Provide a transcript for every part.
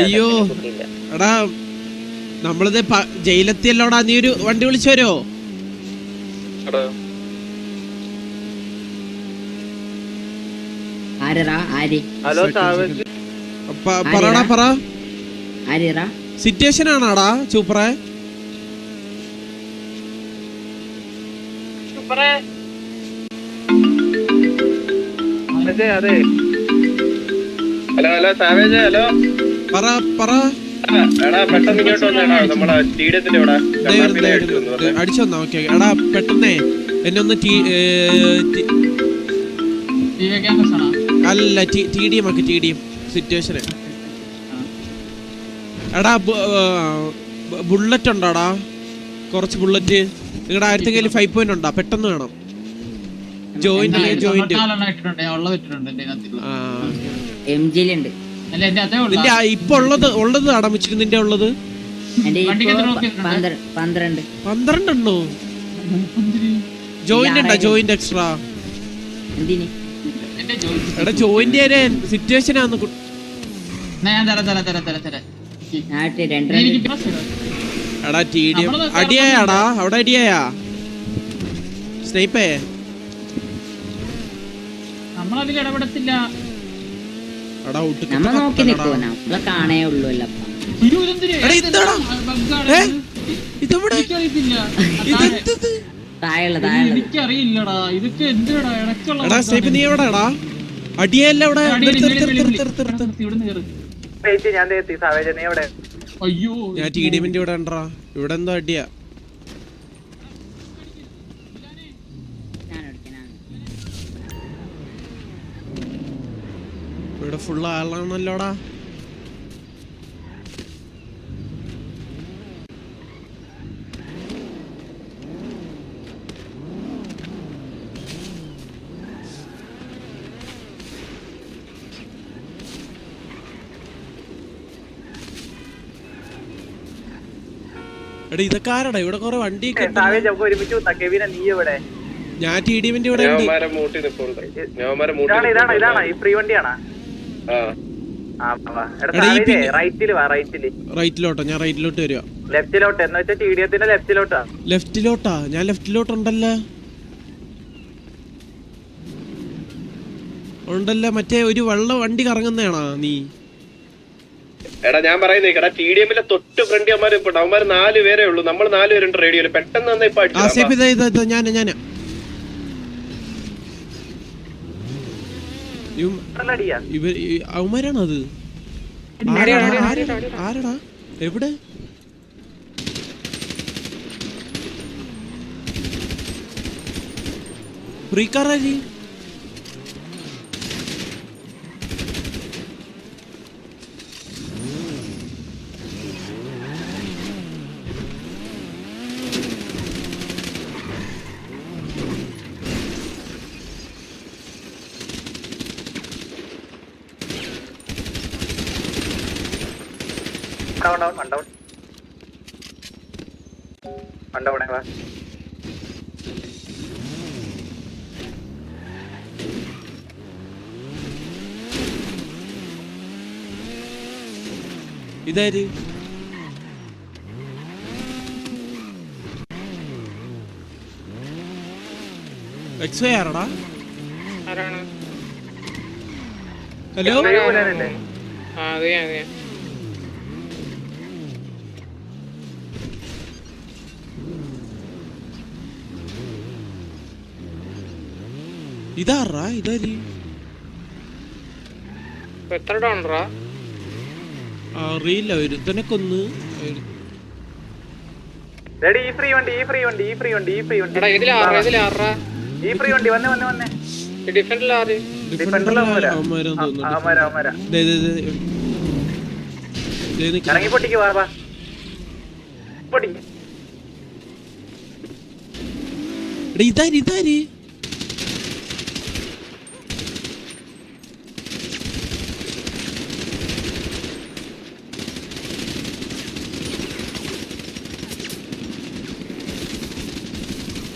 അയ്യോ. എടാ നമ്മളിത് ജയിലെത്തിയല്ലോടാ നീ ഒരു വണ്ടി വിളിച്ചു വരുമോ എടാ. ആരെടാ? ആര്? Hello savage. പറടാ പറ. ആരെടാ? സിറ്റുവേഷൻ ആണാടാ സൂപ്പറേ. അതെ അതെ. Hello hello savage hello. പറ പറ. എടാ പെട്ടെന്ന് ഇങ്ങോട്ട് വന്നേടാ. നമ്മളെ സ്റ്റേഡിയത്തിന്റെ ഇവിടെ ദേ വരുന്നു, ദേ കണ്ണാപ്പിനെ വരുന്നു. അടിച്ചു വന്നാ ഓക്കെ എടാ പെട്ടെന്നേ എന്നെ ഒന്ന് അല്ല ടി ഡി എം ഒക്കെ ടി ഡി എം സിറ്റുവേഷന് എടാ ബുള്ളറ്റ് ഉണ്ടോടാ? കുറച്ച് ബുള്ളറ്റ്. നിങ്ങളുടെ ആയിരത്തി കയ്യിൽ ഫൈവ് പോയിന്റ് ഉണ്ടോ? പെട്ടെന്ന് വേണം. ജോയിന്റ് ജോയിന്റ് ആ എം ജിയിലുണ്ട് നിന്റെ ഇപ്പൊ ഉള്ളത് ഉള്ളത് അടമിച്ചിട്ട് നിന്റെ ഉള്ളത്? പന്ത്രണ്ട് പന്ത്രണ്ട്. ഉണ്ടോ? ജോയിന്റ് ഉണ്ടോ ജോയിന്റ് എക്സ്ട്രാ എന്തിന്? എടാ ജോയിന്റ് വരെ സിറ്റുവേഷൻ ആന്ന് എടാ ടി ഡി അടിയായാടാ. അവിടെ അടിയായാ? സ്നൈപ്പേ നമ്മളതിൽ ഇടപെടത്തില്ല. നമ്മ നോക്കി. നിക്കോ നമ്മളെ കാണേ ഉള്ളൂ അല്ലപ്പ ഇരുപതെന്തിന്? എടാ, ഇതെടാ. ഏ? ഇതെവിടെ? ഇവിടെ എന്തോ താഴെയുള്ള താഴെയുള്ള എനിക്കറിയില്ലടാ ഇതൊക്കെ എന്തിനാ ഇടയ്ക്കുള്ള എടാ സ്നൈപ്പ് നീ എവിടെടാ അടിയല്ല അവിടെ അടി, നിർത്ത്, അടി, നിർത്ത്, അടി, നിർത്ത്, അടി, നിർത്ത്, നിർത്ത്. നിർത്ത്, ഇവിടുന്ന് കേറ്. ഞാൻ ദേ എത്തി സാവേജ് നീ എവിടെ അയ്യോ ഞാൻ ടി ഡി എമ്മിന്റെ ഇവിടെ ഉണ്ടടാ ഇവിടെ എന്തോ അടിയാ ഞാനെടുത്ത്, ഞാൻ. ഇവിടെ ഫുൾ ആളാണല്ലോടാ. എടാ ഇതൊക്കെ ആരടാ? ഇവിടെ കൊറേ വണ്ടി ഞാൻ ടി ഡി ഇവിടെ ഉണ്ട്. റൈറ്റിലോട്ടോ ഞാൻ റൈറ്റിലോട്ട് വരിക. ലെഫ്റ്റിലോട്ട്. എന്ന് വെച്ചാൽ ടി ലെഫ്റ്റിലോട്ടാ. ലെഫ്റ്റിലോട്ടാ? ഞാൻ ലെഫ്റ്റിലോട്ടുണ്ടല്ലോ? ഉണ്ടല്ലോ മറ്റേ ഒരു വെള്ള വണ്ടി കറങ്ങുന്നതാണോ നീ? എടാ ഞാൻ പറയുന്നേ എടാ ടി ഡി എമ്മിലെ തൊട്ട് ഫ്രണ്ട് അവന്മാര് ഇപ്പൊ അവന്മാര് നാല് പേരേ ഉള്ളൂ. നമ്മൾ നാല് പേരുണ്ട് റേഡിയോയിൽ പെട്ടെന്ന് ഞാൻ ഞാൻ ഇവർ അത് ആരടാ എവിടെ? ഫ്രീക്കാരി down down one down one down വാ. ഇതാര്? എക്സ് ആരടാ? ഹലോ പോലെയല്ലേ ആ അതെ അതെ ഇതാറാ ഇതാര്? എത്ര ഡോണറാ? അറിയില്ല ഒരുത്തനെ കൊന്ന് റെഡി ഈ ഫ്രീ വണ്ടി ഈ ഫ്രീ വണ്ടി ഈ ഫ്രീ വണ്ടി ഈ ഫ്രീ വണ്ടി. എടാ ഇതിൽ ആറാ ഇതിൽ ആറാ. ഈ ഫ്രീ വണ്ടി വന്നേ വന്നേ വന്നേ. ഡിഫൻഡിൽ ആറ് ഡിഫൻഡറിലെ അവന്മാരാ. അവന്മാരാ അവന്മാരാ ദേ, ദേ, ദേ. ഇറങ്ങി പൊട്ടിക്ക് വാ വാ. പൊട്ടിക്ക് എടാ ഇതാര് ഇതാര്?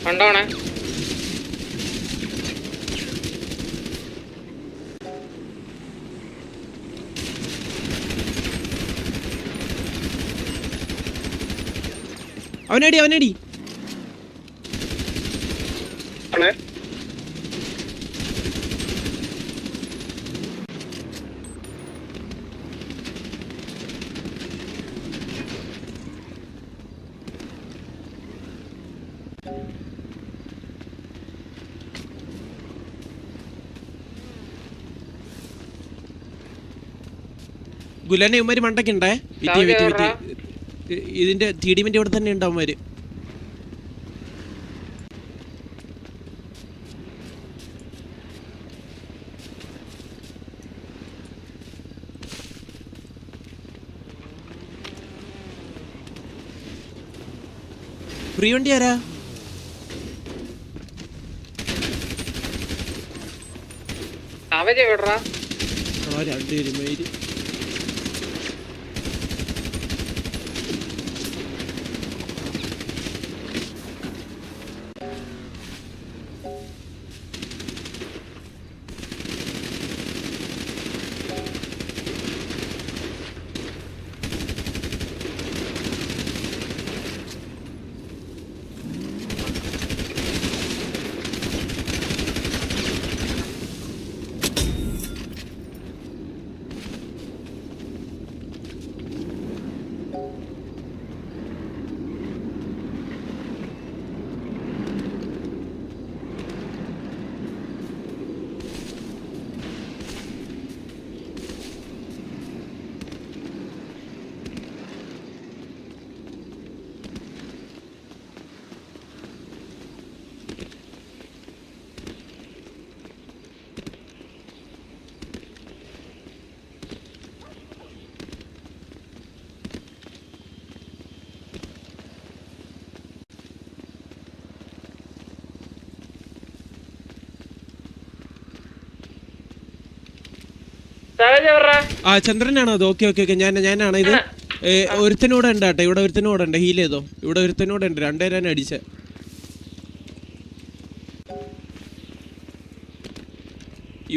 കണ്ടോണേ അവനടി അവനടി Thank you. ഗുലാനെ ഇവന്മാര് മണ്ടക്കുണ്ടേ? വിറ്റി വിറ്റി വിറ്റി ഇതിന്റെ തീടിമിന്റെ ഇവിടെ തന്നെ ഉണ്ടാവും അവന്മാര്. ഫ്രീ വണ്ടി ആരാ? അവർ എവിടാ ആ രണ്ടുപേരും പേര് ആ ചന്ദ്രനാണോ? അത് ഓക്കെ ഓക്കെ ഓക്കെ. ഞാൻ ഞാനാണ് ഇത്. ഒരുത്തനോട് ഉണ്ട് കേട്ടോ. ഇവിടെ ഒരുത്തനോട് ഉണ്ട് ഹീൽ ചെയ്തോ? ഇവിടെ ഒരുത്തനോട് ഉണ്ട് രണ്ടുപേരാണ് അടിച്ച.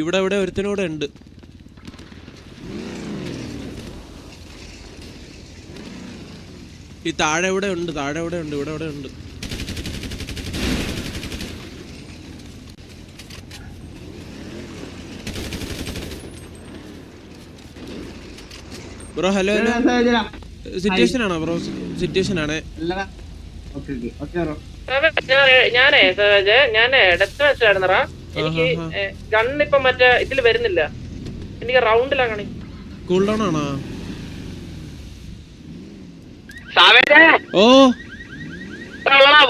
ഇവിടെ ഇവിടെ ഒരുത്തനോട് ഉണ്ട് ഈ താഴെ ഇവിടെ ഉണ്ട്. താഴെ ഇവിടെ ഉണ്ട്. ഇവിടെ ഇവിടെ ഉണ്ട്. ബ്രോ ഹലോ ഹലോ സിറ്റുവേഷൻ ആണോ ബ്രോ സിറ്റുവേഷൻ ആണ്. ഞാനേ സഹജ് ഞാനേ ഡെത്ത് മാച്ച് ആയിരുന്നറാ എനിക്ക് ഗണ്ണ് ഇപ്പൊ മറ്റേ ഇതിൽ വരുന്നില്ല. എനിക്ക് റൗണ്ടിലാകണേ കൂൾ ഡൗൺ ആണോ? ഓ.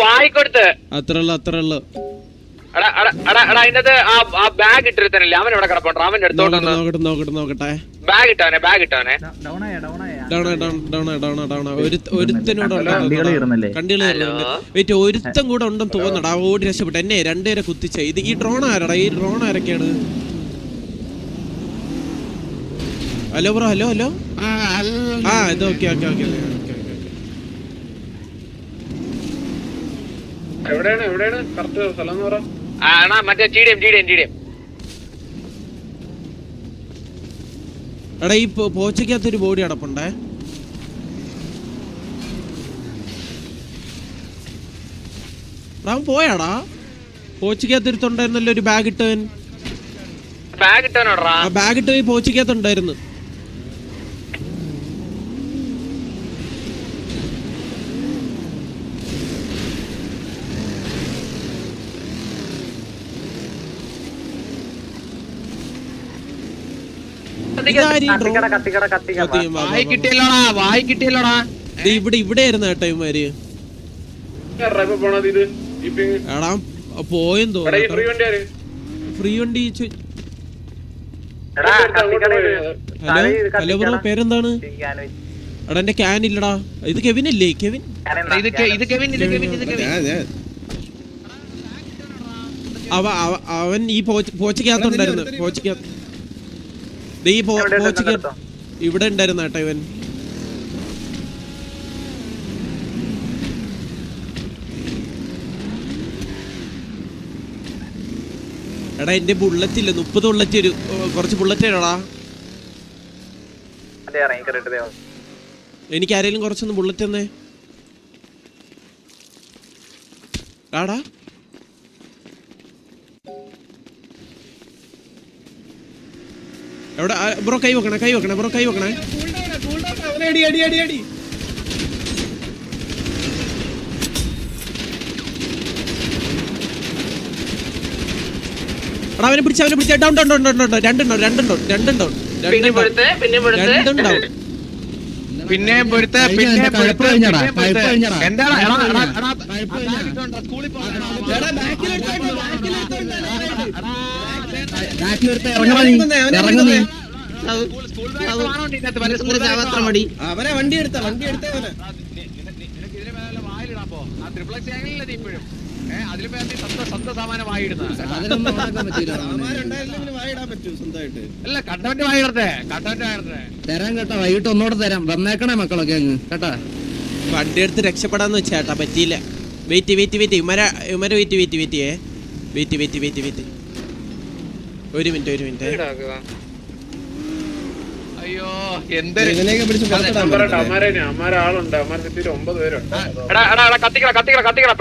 വായിക്കൊടുത്ത് അത്ര ഉള്ളു അത്ര ഉള്ളു. ആ ബാഗ് ഇട്ടിരുത്തനില്ലേ അവൻ ഇവിടെ കിടപ്പുണ്ട്? അവൻ എടുത്തോണ്ട് നോക്കട്ടെ നോക്കട്ടെ നോക്കട്ടെ നോക്കട്ടെ. ബാഗ് ഇട്ടവനെ ബാഗ് ഇട്ടവനെ. വെയിറ്റ് ഒരുത്തൻ കൂടെ ഉണ്ടെന്ന് തോന്നടാ ഓടി രക്ഷപ്പെട്ടു. എന്നെ രണ്ടുപേരെ കുത്തിച്ച. ഇത് ഈ ഡ്രോൺ ആരടാ? ഈ ഡ്രോൺ ആരൊക്കെയാണ്? Hello bro hello hello? ആ ഇത് ഓക്കെ ഓക്കെ ഓക്കെ എവിടെയാണ് എവിടെയാണ്? കറക്റ്റ് സ്ഥലം എന്ന് പറ. ആ മറ്റേ ടി ഡി എം എടാ ഈ പോച്ചയ്ക്കകത്തൊരു ബോഡി അടപ്പുണ്ടേ? റാം പോയാടാ? പോച്ചയ്ക്കകത്തൊരുത്തുണ്ടായിരുന്നല്ലോ ഒരു ബാഗ് ഇട്ടവൻ? ബാഗ് ഇട്ടവനോടാ. ബാഗ് ഇട്ടവൻ പോച്ചയ്ക്കകത്തുണ്ടായിരുന്നു ഇതാരീ drone? കത്തിക്കും, വാ, വാ, വായി. കിട്ടിയല്ലോടാ വായി കിട്ടിയല്ലോടാ. ദേ ഇവിടെ ഇവിടെ ആയിരുന്നു കേട്ടോ ഇങ്ങ് എടാ പോയെന്ന് തോന്നുന്നു വണ്ടി ആര്? ഫ്രീ വണ്ടി. ഹലോ ഹലോ ബ്രോ പേരെന്താണ്? എടാ എന്റെ ക്യാൻ ഇല്ലടാ. ഇത് കെവിൻ അല്ലേ കെവിൻ ഇത് കെവിൻ ഇത് കെവിൻ ഇത് കെവിൻ. അവ അവ- അവൻ ഈ പോച്ചക്കകത്തുണ്ടായിരുന്നു പോച്ചയ്ക്കകത്തുണ്ടായിരുന്നു. പോച്ചയ്ക്കകത്ത്. ദേ ഈ ഇവിടെ ഉണ്ടായിരുന്നു കേട്ടോ ഇവൻ. എടാ എന്റെ ബുള്ളറ്റ് ഇല്ല. മുപ്പത് ബുള്ളറ്റ് ഒരു കുറച്ച് ബുള്ളറ്റ് തരാടാ എനിക്ക് ആരെങ്കിലും കുറച്ചൊന്ന് ബുള്ളറ്റ് തന്നേ. ആടാ എവിടെ ബ്രോ കൈ വെക്കണേ കൈ വെക്കണേ ബ്രോ കൈ വെക്കണേ അവനെ അടി അടി അടി അടി എടാ അവനെ പിടിച്ച അവനെ പിടിച്ച down down down down down രണ്ടുണ്ടോ രണ്ടുണ്ടോ രണ്ടുണ്ടോ പിന്നെ പൊടുത്ത് പിന്നെ പൊടുത്ത് രണ്ടുണ്ടോ പിന്നെ പൊരുത്ത പിന്നെ പൊരുത്ത എന്താണ് സ്കൂളിൽ അവനെ വണ്ടി എടുത്ത വണ്ടി എടുത്ത അല്ല. തരാം കേട്ടോ വൈകിട്ട് ഒന്നോടെ തരാം. വന്നേക്കണേ മക്കളൊക്കെ അങ്ങ് കേട്ടാ. വണ്ടി എടുത്ത് രക്ഷപ്പെടാന്ന് വെച്ചാട്ടാ പറ്റിയില്ല. Wait wait wait. ഇമര ഇമര wait wait wait wait wait wait wait wait. ഒരു മിനിറ്റ് ഒരു മിനിറ്റ്. അയ്യോ എന്തൊരു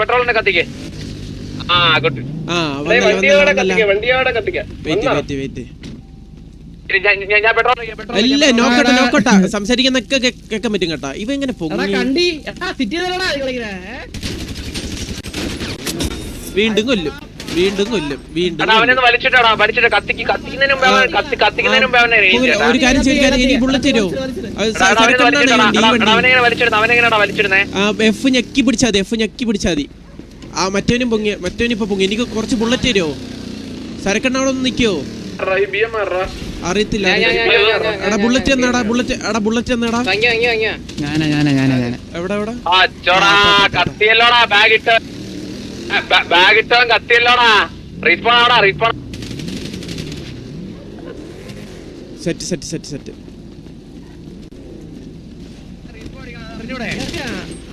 പെട്രോളിന്റെ കത്തിക്ക്. ആ ഗുഡ് ആ ഡേയ്, വന്നല്ല വണ്ടിയോടെ വന്നല്ല കത്തിക്ക വണ്ടിയോടെ കത്തിക്ക. വെയിറ്റ് വെയിറ്റ് വെയിറ്റ് ഞാൻ പെട്രോൾ പെട്രോൾ അല്ല നോക്കട്ട നോക്കട്ടെ സംസാരിക്കുന്നൊക്കെ കേൾക്കാൻ പറ്റും കേട്ടാ. ഇവ എങ്ങനെ വീണ്ടും കൊല്ലും. വീണ്ടും കൊല്ലും വീണ്ടും ഒരു- കാര്യം എനിക്ക് ബുള്ളറ്റ് തരുമോ? എഫ് ഞെക്കി പിടിച്ചാൽ മതി എഫ് ഞെക്കി പിടിച്ചാൽ മതി. ആ മറ്റവനും പൊങ്ങി മറ്റവനും ഇപ്പൊ പൊങ്ങി. എനിക്ക് കുറച്ച് ബുള്ളറ്റ് തരുമോ? സരക്കണ്ണ അവിടെ ഒന്ന് നിൽക്കുവോ? എം അറിയത്തില്ല എടാ ബുള്ളറ്റ് എന്നാടാ ബുള്ളറ്റ് എടാ ബുള്ളറ്റ് എന്നാടാ അങ്ങ അങ്ങ അങ്ങ ഞാനാ ഞാനാ ഞാനാ ഞാനാ. എവിടെ എവിടെ? ചോടാ കത്തിയല്ലോടാ ബാഗ് ഇട്ട് ബാഗ് ഇട്ടവൻ കത്തിയല്ലോടാ. റീസ്പോൺ ആടാ respawn set set set. Set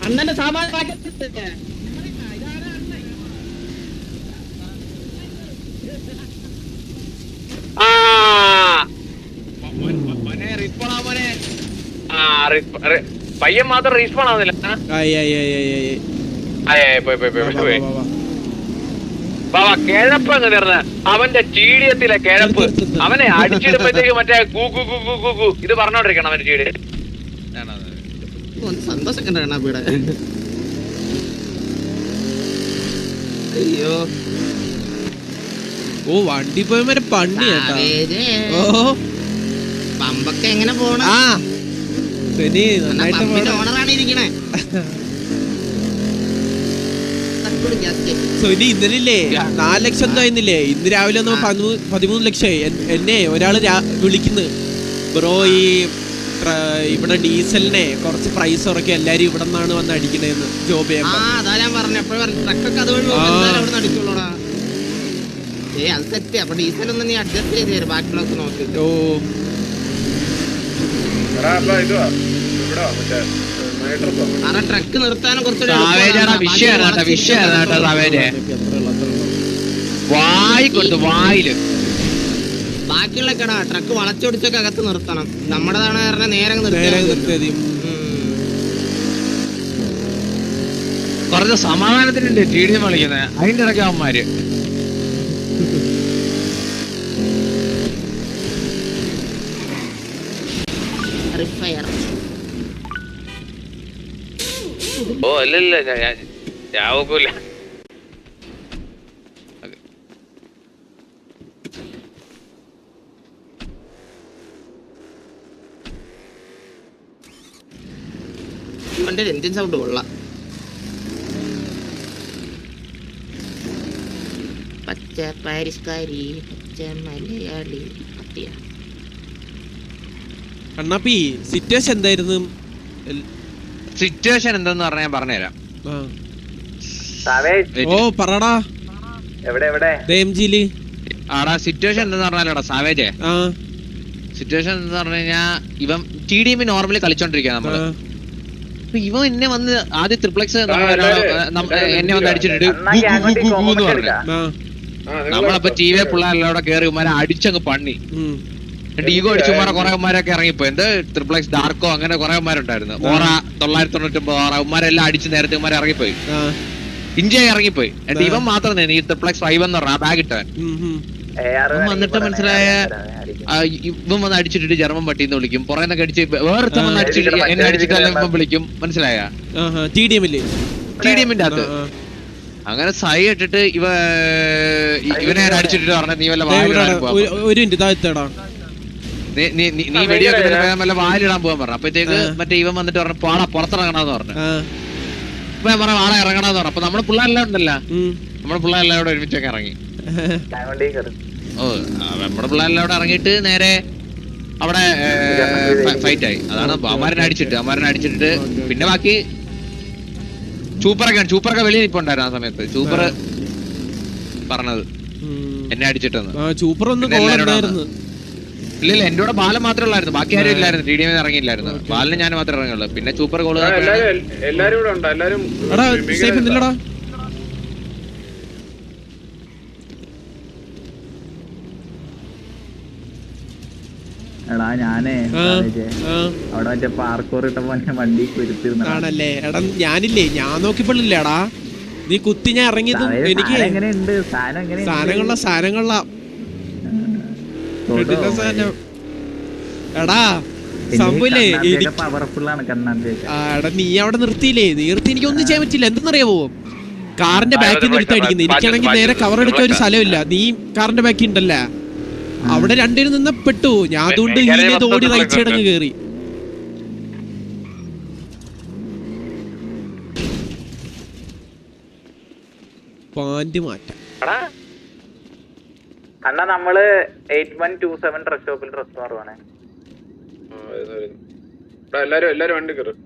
അണ്ണന്റെ സാമാൻ പയ്യൻ മാത്രം റീസ്പോൺ ആവുന്നില്ല. പോയി പോയി പോയി. ബാബാ കിഴപ്പ് അങ്ങ് തീർന്ന് അവന്റെ ചീടിയത്തിലെ കിഴപ്പ്. അവനെ അടിച്ചിടുമ്പോഴത്തേക്ക് മറ്റേ ഗു ഗു ഗു ഗു ഗു ഗു. ഇത് പറഞ്ഞോണ്ടിരിക്കണം അവന്റെ ചീടി. സന്തോഷം കണ്ടാ ഇവിടെ അയ്യോ. ഓ വണ്ടി പോയ വരെ പണി കേട്ടാ. ഓ. പമ്പൊക്കെ എങ്ങനെ പോണ? ആ. ശരി നന്നായിട്ട് ഓണറാണ് ഇരിക്കണേ. സോനി ഇന്നലില്ലേ? നാല് ലക്ഷം എന്തായിരുന്നില്ലേ ഇന്ന് രാവിലെ നമ്മൾ പതിമൂന്ന് ലക്ഷം ലക്ഷമായി എന്നെ ഒരാൾ വിളിക്കുന്നത് വിളിക്കുന്നു. ബ്രോ ഈ ഇവിടെ ഡീസലിനെ കുറച്ച് പ്രൈസ് ഉറക്കി എല്ലാരും ഇവിടെ നിന്നാണ് വന്ന് അടിക്കണേന്ന് ജോബ് ചെയ്യാൻ ഓ. ട്രക്ക് നിർത്താനും സാവേജെ. വായി കൊടുത്തു വായിൽ. ബാക്കിയുള്ള കട ട്രക്ക് വളച്ചൊടിച്ചൊക്കെ അകത്ത് നിർത്തണം. നമ്മുടെതാണ് കാരണം നേരെ ഉം. കുറച്ച് സമാധാനത്തിനുണ്ട് ടി ഡി വിളിക്കുന്നത് അതിന്റെ ഇടയ്ക്ക് അവന്മാര്. റിഫയർ. ഓ അല്ലല്ല ഞാൻ- ഞാൻ- നോക്കൂല. ഇവന്റെ എൻജിൻ സൗണ്ട് കൊള്ളാം. പച്ച പാരിസ്കാരി പച്ച മലയാളി പട്ടിയ സിറ്റുവേഷൻ എന്തായിരുന്നു? സിറ്റുവേഷൻ എന്തെന്ന് പറഞ്ഞാൽ ഞാൻ പറഞ്ഞുതരാം. ഓ പറടാ. എവിടെ എവിടെ? ആടാ സിറ്റുവേഷൻ എന്തെന്ന് പറഞ്ഞാലോടാ സാവേജെ സിറ്റുവേഷൻ എന്ന് പറഞ്ഞു കഴിഞ്ഞാ ഇവൻ ടി ഡി എം നോർമലി കളിച്ചോണ്ടിരിക്കുക. നമ്മൾ. ഇവൻ എന്നെ വന്ന് ആദ്യം ട്രിപ്ലക്സ് എല്ലാവരും- എന്നെ വന്ന് അടിച്ചിട്ടുണ്ട്. ഗു, ഗു, ഗു, ഗു എന്ന് പറഞ്ഞു. ആ നമ്മളപ്പോ ടി വി പിള്ളേരെല്ലാം കേറി ഉമ്മാരെ അടിച്ചങ്ങ് പണി ഉം. എന്നിട്ട് ഈഗോ അടിച്ചു ഉമ്മാരെ കുറെ ഉമ്മാരൊക്കെ ഇറങ്ങിപ്പോ എന്ത് ട്രിപ്ലക്സ് ഡാർക്കോ അങ്ങനെ കുറേമാരുണ്ടായിരുന്നു. ഉമ്മാരുണ്ടായിരുന്നു ഓറ തൊള്ളായിരത്തി തൊണ്ണൂറ്റി ഒമ്പത് ഓറ. ഉമ്മാരെല്ലാം അടിച്ച് നേരത്തെ ഉമ്മാരെ ഇറങ്ങിപ്പോയി. ഇന്ത്യ ഇറങ്ങിപ്പോയി. എന്നിട്ട് ഇവൻ മാത്രം നിന്ന് ഈ ട്രിപ്ലക്സ് ഫൈവ് എന്ന് പറഞ്ഞ ബാഗ് ഇട്ടവൻ. വന്നിട്ട് മനസ്സിലായ ഇവൻ വന്ന് അടിച്ചിട്ടിട്ട് ജർമ്മൻ പട്ടിന്ന് വിളിക്കും. പുറേന്നൊക്കെ അടിച്ച് വേറെ വന്ന് അടിച്ചിട്ട് എന്നെ അടിച്ചിട്ട് വിളിക്കും. മനസ്സിലായ? ടി ഡി എമ്മില്ലേ ടി ഡി എമ്മിന്റെ അകത്ത്. അങ്ങനെ സൈ ഇട്ടിട്ട് ഇവ ഇവനെ അടിച്ചിട്ട് പറഞ്ഞ നീ വല്ല ഒരു മിനിറ്റ് താഴ്ത്തടാ നീ- വെടിയൊക്കെ വാലിടാൻ പോകാൻ പറഞ്ഞു അപ്പഴത്തേക്ക് മറ്റേ ഇവൻ വന്നിട്ട് പറഞ്ഞു പാടാ പുറത്തിറങ്ങണെന്ന് പറഞ്ഞു. ഇപ്പൊ ഞാൻ പറഞ്ഞ വാള ഇറങ്ങണെന്ന് പറഞ്ഞു അപ്പൊ നമ്മുടെ പിള്ളേരെല്ലാം ഉണ്ടല്ലോ. നമ്മുടെ പിള്ളേരെല്ലാം കൂടെ ഒരുമിച്ചൊക്കെ ഇറങ്ങി. ഓ നമ്മുടെ പിള്ളേരെല്ലാം അവിടെ ഇറങ്ങിയിട്ട് നേരെ അവിടെ ഫൈറ്റ് ആയി അതാണ് അമാരനെ അടിച്ചിട്ട്. അമാരനെ അടിച്ചിട്ട് പിന്നെ ബാക്കി ചൂപ്പറൊക്കെ ചൂപ്പറൊക്കെ വെളിയിൽ ഇപ്പൊ ഉണ്ടായിരുന്നു ആ സമയത്ത്. ചൂപ്പർ പറഞ്ഞത്. എന്നെ അടിച്ചിട്ടെന്ന്. ചൂപ്പർ ഒന്ന് പിന്നെ കോൾ എല്ലാവരും ഉണ്ടായിരുന്നു ഇല്ല ഇല്ല എന്റെ കൂടെ ബാലൻ മാത്രമേ ഉള്ളായിരുന്നു. ബാക്കി ആരും ഇല്ലായിരുന്നു. ടി ഡി എം ഇറങ്ങിയില്ലായിരുന്നു. ബാലിന് ഞാൻ മാത്രമേ ഇറങ്ങുള്ളൂ പിന്നെ സൂപ്പർ ഗോൾ എല്ലാരും ഇവിടെ ഉണ്ടോ? എല്ലാരും എടാ സേഫ് എന്തില്ലടാ എടാ ഞാനേ അവിടെ മറ്റേ പാർക്കോർ ഇട്ടപ്പോ വണ്ടി ആണല്ലേ. എടാ ഞാനില്ലേ ഞാൻ നോക്കിപ്പോഴില്ലേടാ നീ കുത്തി ഞാൻ ഇറങ്ങിയതും എനിക്ക് സാധനങ്ങളുള്ള സാധനം എടാ സംഭവില്ലേ എടാ നീ അവിടെ നിർത്തിയില്ലേ? നിർത്തി എനിക്ക് ഒന്നും ചെയ്യാൻ പറ്റില്ല. എന്തെന്നറിയാവോ? കാറിന്റെ ബാക്കിൽ നിന്ന് അടിക്കുന്നത് എനിക്കാണെങ്കിൽ നേരെ കവർ എടുക്കാൻ ഒരു സ്ഥലമില്ല. നീ കാറിന്റെ ബാക്കിൽ ഉണ്ടല്ല? അവിടെ രണ്ടിനും നിന്ന് പെട്ടു. ഞാൻ അതുകൊണ്ട് ഈ ഓടി അങ്ങ് കേറി. പാന്റ് മാറ്റാം. അണ്ണാ നമ്മൾ eight one two seven dress ഷോപ്പിൽ ഡ്രസ് മാറുവാണേ എല്ലാരും എല്ലാരും വണ്ടി കയറും.